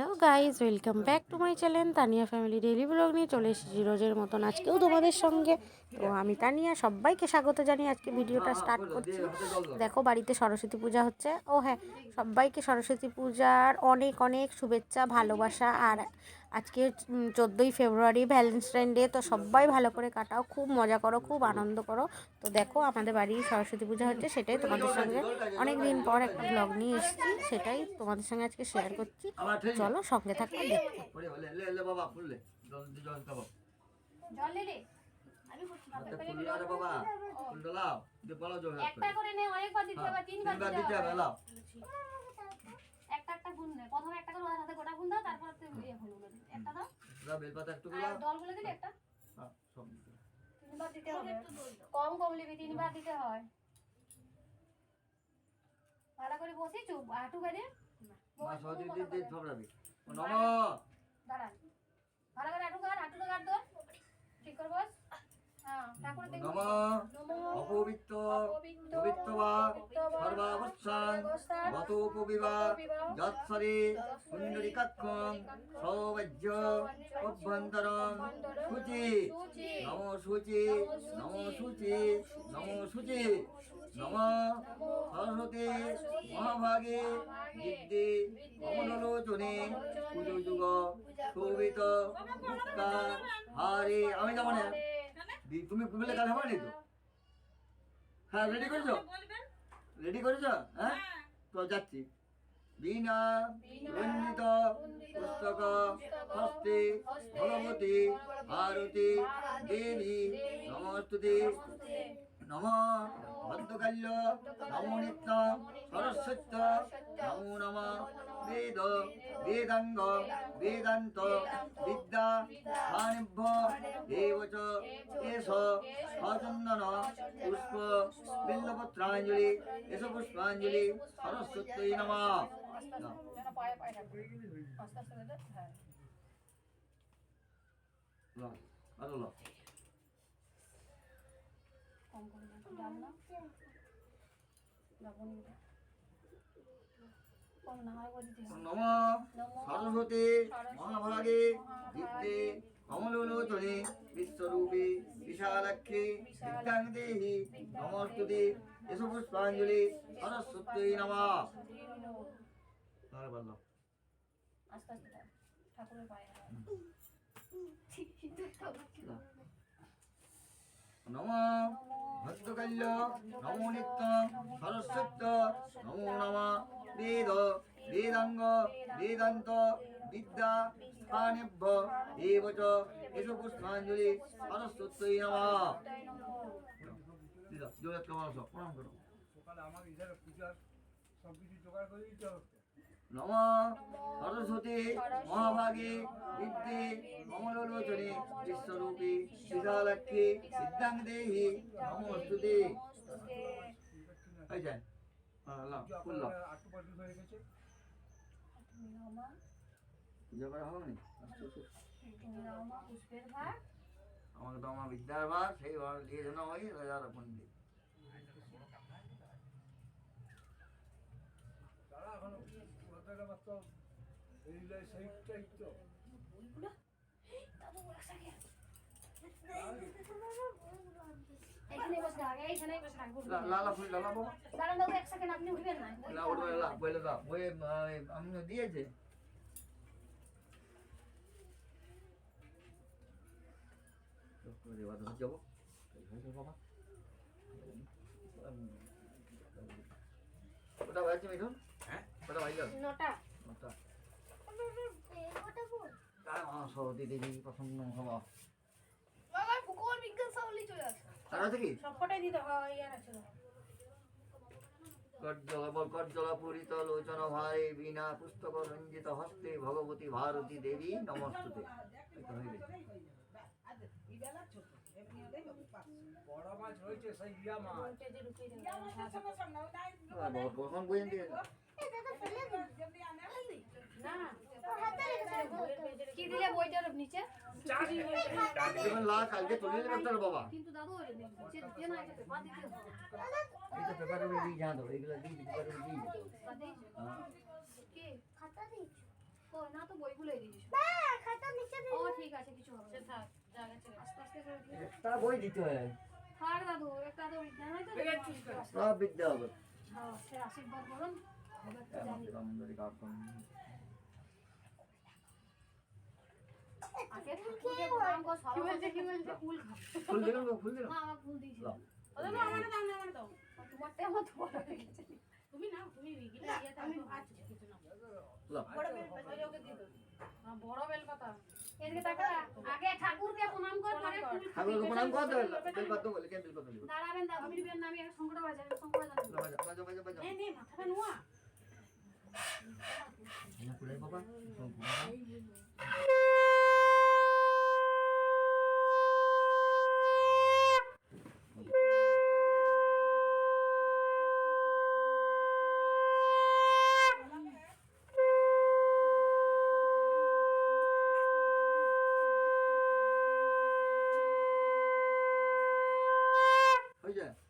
Hello guys welcome back to my channel Tania family daily blog নিয়ে চলে এসেছি রোজের মতন আজকেও তোমাদের সঙ্গে। তো আমি তানিয়া, সবাইকে স্বাগত জানি আজকে ভিডিওটা স্টার্ট করছি। দেখো বাড়িতে সরস্বতী পূজা হচ্ছে। ও হ্যাঁ সবাইকে সরস্বতী পূজার অনেক অনেক শুভেচ্ছা, ভালোবাসা আর আজকে চোদ্দোই ফেব্রুয়ারি ভ্যালেন্টাইন ডে তো সবাই ভালো করে কাটাও খুব মজা করো খুব আনন্দ করো। তো দেখো আমাদের বাড়ি সরস্বতী পূজা হচ্ছে সেটাই তোমাদের সঙ্গে অনেক দিন পর একটা ব্লগ নিয়ে এসেছি সেটাই তোমাদের সঙ্গে আজকে শেয়ার করছি। চলো সঙ্গে থাকো দেখতে একটা করে দিতে দিতে দিতে গুণ নে প্রথমে একটা করে ওর হাতে গোটা গুণ দাও তারপর তুই ইয়ে ফুলগুলো দিবি একটা দাও। দাও বেলপাতা একটু আরগুলো দলগুলো দিলে একটা? হ্যাঁ সব দিতে। তিনবার দিতে হবে। কম কম নিবি তিনবার দিতে হয়। ভালো করে বসি চুপ। হাঁটু বেঁধে মা সহজে দিয়ে থবড়াবি নম। দাঁড়ান। ভালো করে হাঁটু কাট যৎসরে পুণ্ডরিকাক্ষং সৌবাজ্য অভ্যন্তরম সুচি। নম শুচি নম শুচি নম শুচি নম সরস্বতী মহাভাগে বিদ্যে কমলোচনে পুজো যুগ শোভিত মুক্তা হারে। আমি যাব না। তুমি বলে কাল হবে তো? হ্যাঁ রেডি করেছ? রেডি করেছ? হ্যাঁ। তো যাচ্ছি। বীণা রঞ্জিত পুস্তক হস্তে ভগবতী ভারতী দেবী নমস্তুতে। নম ভদ্রকাল্য নমো নিত্য সরস্বত্য নমো নম। বেদ বেদাঙ্গ বেদান্ত বিদ্যা স্থানিভ্য দেব চ এষ সচন্দন পুষ্প বিল্লপত্রাঞ্জলি এস পুষ্পাঞ্জলি সরস্বত্যই নম। যেন পায়ে পায়ে রাখবে আস্তে আস্তে করে হ্যাঁ। আরও না। ডাল না কম করে সরস্বতী মহাভাগে বিদ্যে কমলোচনে বিশ্বরূপে বিশালাক্ষে বিদ্যাং দেহি। নমস্তুতে এস পুষ্পাঞ্জলি। সরস্বত্যই নম। আরে বলল আস্তে আস্তে ঠাকুরের পায়ে নম। ভক্তকাল্য নমো নিত্য সরস্বত্য নমো নম বেদ বেদাঙ্গ বেদান্ত বিদ্যা স্থানেভ্য দেব চ এস পুষ্পাঞ্জলি সরস্বত্যই নম। জোরে কেমন আছো প্রণাম করো সকালে আমার ইধারে পূজার সব কিছু জোগাড় করে দিতে হবে। নম সরস্বতী মহাভাগে বিদ্যে কমলোচনে বিশ্বরূপী বিশালাক্ষী সিদ্ধাং দেহি নমস্তুতে যায় হ্যাঁ পূজা করা হবে নি ভাগ। আমাকে তো আমার বিদ্যার ভার সেই ভার দিয়ে জন্য ওই রাজার তারা এখন কথাটা মাত্র এই লাই সেইটাই তো এখানে বসে থাক এইখানে বসে থাক লা- লালা ফুল লালা বাবা দাঁড়ান দাদু এক সেকেন্ড আপনি উঠবেন না না ওটা লা বলে দাও ওই আমি দিয়েছে। যাব। বাবা ওটা বাজছে মিঠুন? ওটা বাজল? নটা। তার সরস্বতী দেবী প্রসন্ন হবা। বাবা ভূগোল বিজ্ঞান সবলি চলে আসে। তার আছে কি? সবকটাই দিতে হয় ইয়ার আছে। কর্জলা পূরিত লোচন ভারে বীণা পুস্তক রঞ্জিত হস্তে ভগবতী ভারতী দেবী নমস্তুতে। কখন বইয়েন দিয়ে কি দিলে বইটার নিচে? কালকে তুলে দেবে তোর বাবা। কিন্তু দাদু নিচে দিয়ে না এটা পেপার দিতে এই তো পেপারে দিয়ে যা দাও এগুলো দিয়ে পেপারে দিয়ে পেপার দিয়েছ? হ্যাঁ। কি? না তো ও ঠিক আছে কিছু হবে না। আস্তে আস্তে করে দিস তারা বই দিতে হয়। থাক দাদু একটা তো বিজ্ঞান তো সব বিদ্যা হবে। হ্যাঁ, আশীর্বাদ করুন। হবে আগে ঠাকুরকে প্রণাম কর, সরস্বতী ফুল খা। ফুল দিলাম তো, ফুল দিলাম না, হয়ে। তুমি তুমি আচ্ছা। হ্যাঁ, বড়। আগে ঠাকুরকে দাঁড়াবেন, দাও। আমি দিবেন না, আমি এখন শঙ্কর বাজাই, শঙ্কর বাজাই। বাজা বাজা বাজা বাজা নে, নে, মাথাটা নোয়া। না পুরাই বাবা হয়েছে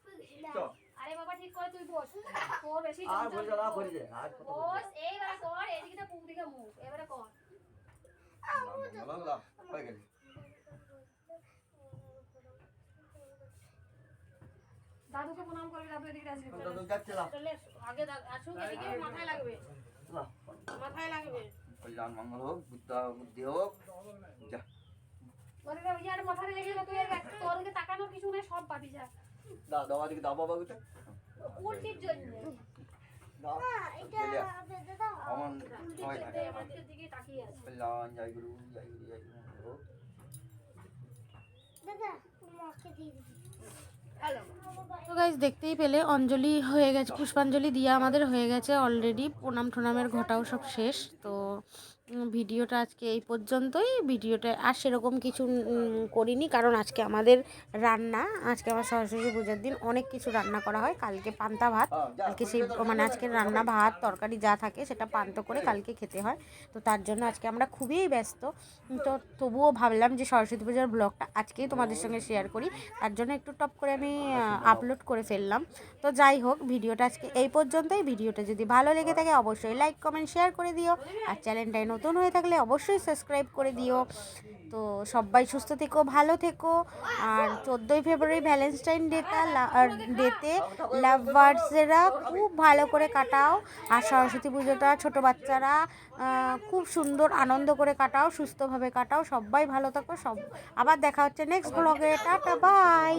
চ আরে বাবা ঠিক করে তুই বস। তোর বেশি আর চঞ্চল যা করে দে আর বস এইবার কর এদিকে পুব দিকে মুখ এবারে কর। বললাম হয়ে গেছে। দাদুকে প্রণাম করবি দাদু এদিকে আসবে। তোমরা যাচ্ছে না আগে আসুক এদিকে মাথায় লাগবে। মাথায় লাগবে। কল্যাণ মঙ্গল হোক বুদ্ধা বুদ্ধি হোক যা। ইয়ার মাথায় লেগে গেলে তুই তোর দিকে তাকানোর কিছু নেই সব পাবি যা। দাও দাও দিকে দাও বাবা গুতে উল্টির জন্য। তো গাইজ দেখতেই পেলে অঞ্জলি হয়ে গেছে পুষ্পাঞ্জলি দিয়ে আমাদের হয়ে গেছে অলরেডি প্রণাম টোনামের ঘটাও সব শেষ তো ভিডিওটা আজকে এই পর্যন্তই। ভিডিওটা আর সেরকম কিছু করিনি কারণ আজকে আমাদের রান্না, আজকে আমার সরস্বতী পূজার দিন, অনেক কিছু রান্না করা হয়। কালকে পান্তা ভাত, কালকে সেই মানে আজকে রান্না ভাত, তরকারি যা থাকে সেটা পান্ত করে কালকে খেতে হয়। তো তার জন্য আজকে আমরা খুবই ব্যস্ত। তো তবুও ভাবলাম যে সরস্বতী পূজার ব্লগটা আজকেই তোমাদের সঙ্গে শেয়ার করি। তার জন্য একটু টপ করে আমি আপলোড করে ফেললাম। তো যাই হোক, ভিডিওটা আজকে এই পর্যন্তই। ভিডিওটা যদি ভালো লেগে থাকে, অবশ্যই লাইক কমেন্ট শেয়ার করে দিও। আর চ্যানেলটায় নতুন হয়ে থাকলে অবশ্যই সাবস্ক্রাইব করে দিও। তো সবাই সুস্থ থেকো, ভালো থেকো। আর চোদ্দোই ফেব্রুয়ারি ভ্যালেন্টাইন ডেটা ডেতে লাভ বার্ডসেরা খুব ভালো করে কাটাও। আর সরস্বতী পুজোটা ছোটো বাচ্চারা খুব সুন্দর আনন্দ করে কাটাও, সুস্থভাবে কাটাও। সবাই ভালো থাকো, সব আবার দেখা হচ্ছে নেক্সট ব্লগে টাটা বাই